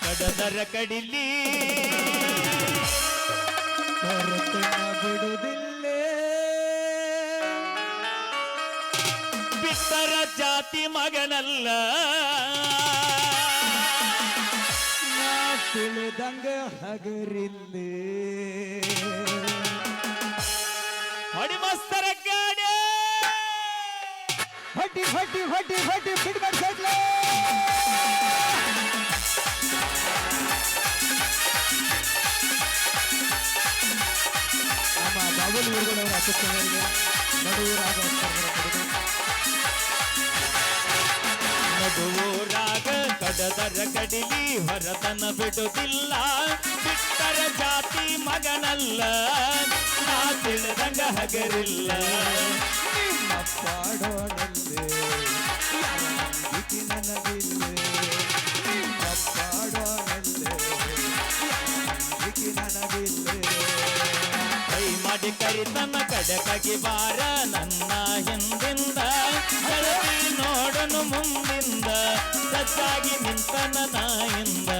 ಕಡದರ ಕಡಿಲಿ. ಬಿಡುವುದಿಲ್ಲೇ ಬಿಟ್ಟರ ಜಾತಿ ಮಗನಲ್ಲ. ನಾ ತಿಳಿದಂಗ ಹಗರಿಲ್ಲೇ. ಹೊಡಿಮಸ್ತರ ಗಾಡಿ ಹೊಟ್ಟಿ ಹೊಟ್ಟಿ ಹೊಟ್ಟಿ ಹೊಟ್ಟಿ ಬಿಡ್ಬೇಡ ನಡುವೂರಾಗ ಕಡದರ ಕಡಿಲಿ ಹೊರತನ ಬಿಡುವುದಿಲ್ಲ. ಬಿಟ್ಟರ ಜಾತಿ ಮಗನಲ್ಲ ನಾ ತಿಳಿದಂಗ ಹಗರಿಲ್ಲ. ಪಾಡೋಣಲ್ಲೇ ನನಗಿಲ್ಲೇ ಮಾಡಿ ಕರಿತನ ಕಡಕಗಿ ಬಾರ ನನ್ನ ಹಿಂದಿಂದ. ಗೆಳತಿ ನೋಡನು ಮುಂದಿಂದ ಸಜ್ಜಾಗಿ ನಿಂತನ ನಾಯಿಂದ.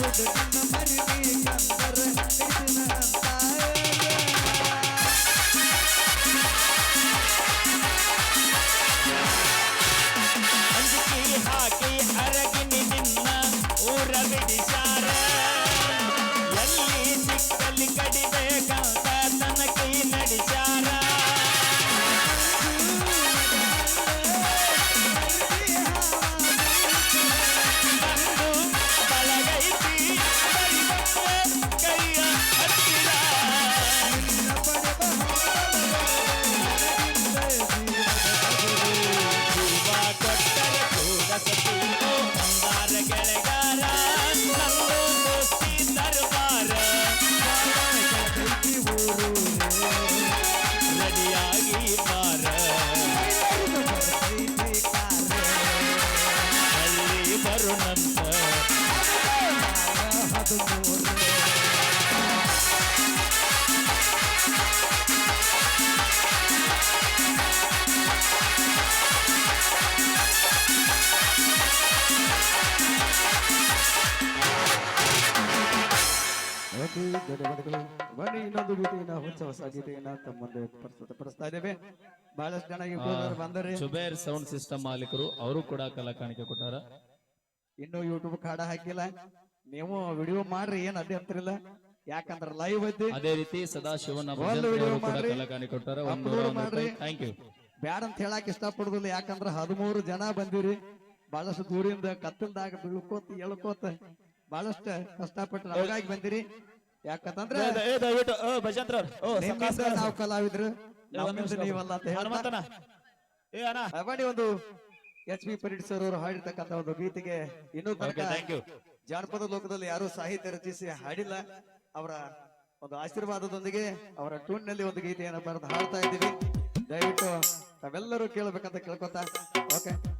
with it. And if ಧನ್ಯವಾದಗಳು ಬನ್ನಿ ಇನ್ನೊಂದು ಗೀತೆಯನ್ನ ಹೊಸ ಹೊಸ ಗೀತೆಯನ್ನ ತಮ್ಮ ಮುಂದೆ ಪ್ರಸ್ತುತಪಡಿಸ್ತಾ ಇದ್ದೇವೆ ಬಹಳಷ್ಟು ಜನ ಯೂಟ್ಯೂಬರ್ ಬಂದರೆ ಜುಬೇರ್ ಸೌಂಡ್ ಸಿಸ್ಟಮ್ ಮಾಲೀಕರು ಅವರು ಕೂಡ ಕಲಾ ಕಾಣಿಕೆ ಕೊಟ್ಟಾರ. ಇನ್ನು ಯೂಟ್ಯೂಬ್ ಕಾಡ ಹಾಕಿಲ್ಲ. ನೀವು ವಿಡಿಯೋ ಮಾಡ್ರಿ ಏನ್ ಅದೇ ಅಂತಿರಲ್ಲ. ಯಾಕಂದ್ರ ಲೈವ್ ಐತಿ. ಅದೇ ರೀತಿ ಸದಾಶಿವನ ಮಾಡ್ರಿ. ಕೊಟ್ಟಾರ ಒಂದು upload ಮಾಡ್ರಿ. ಥ್ಯಾಂಕ್ ಯು ಬ್ಯಾಡ ಅಂತ ಹೇಳಕ್ ಇಷ್ಟಪಡುದಿಲ್ಲ. ಯಾಕಂದ್ರ ಹದಿಮೂರು ಜನ ಬಂದಿರಿ ಬಹಳಷ್ಟು ದೂರಿಂದ ಕತ್ತಲ್ದಾಗ ಬೀಳ್ಕೋತ ಎಳ್ಕೋತ ಬಹಳಷ್ಟು ಕಷ್ಟಪಟ್ಟು ನಮಗಾಗಿ ಬಂದಿರಿ. ಯಾಕಂತಂದ್ರ ದಯವಿಟ್ಟು ಭಜಂತ್ರ ನಿಮ್ಮಿಂದ ನಾವು ಕಲಾವಿದ್ರು. ನೀವಲ್ಲ ಅಂತ ಹೇಳಿ ಏ ಅಣ್ಣ. ಆ, ಒಂದು ಎಚ್ ಬಿ ಪರೀಡ್ ಸರ್ ಅವರು ಹಾಡಿರ್ತಕ್ಕಂಥ ಒಂದು ಗೀತೆಗೆ ಇನ್ನೂ ತನಕ ಥ್ಯಾಂಕ್ ಯು ಜಾನಪದ ಲೋಕದಲ್ಲಿ ಯಾರು ಸಾಹಿತ್ಯ ರಚಿಸಿ ಹಾಡಿಲ್ಲ. ಅವರ ಒಂದು ಆಶೀರ್ವಾದದೊಂದಿಗೆ ಅವರ ಟೂನ್ನಲ್ಲಿ ಒಂದು ಗೀತೆಯನ್ನು ಬರೆದು ಹಾಡ್ತಾ ಇದ್ದೀವಿ. ದಯವಿಟ್ಟು ತಾವೆಲ್ಲರೂ ಕೇಳಬೇಕಂತ ಕೇಳ್ಕೊತಾ. ಓಕೆ.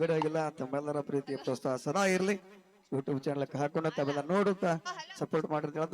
ಬಿಡ ಆಗಿಲ್ಲ ತಮ್ಮೆಲ್ಲರ ಪ್ರೀತಿ ಪ್ರೋತ್ಸಾಹ ಸದಾ ಇರಲಿ. ಯೂಟ್ಯೂಬ್ ಚಾನಲ್ ಹಾಕೊಂಡು ತಮ್ಮೆಲ್ಲ ನೋಡುತ್ತಾ ಸಪೋರ್ಟ್ ಮಾಡಿರ್ತೀವಿ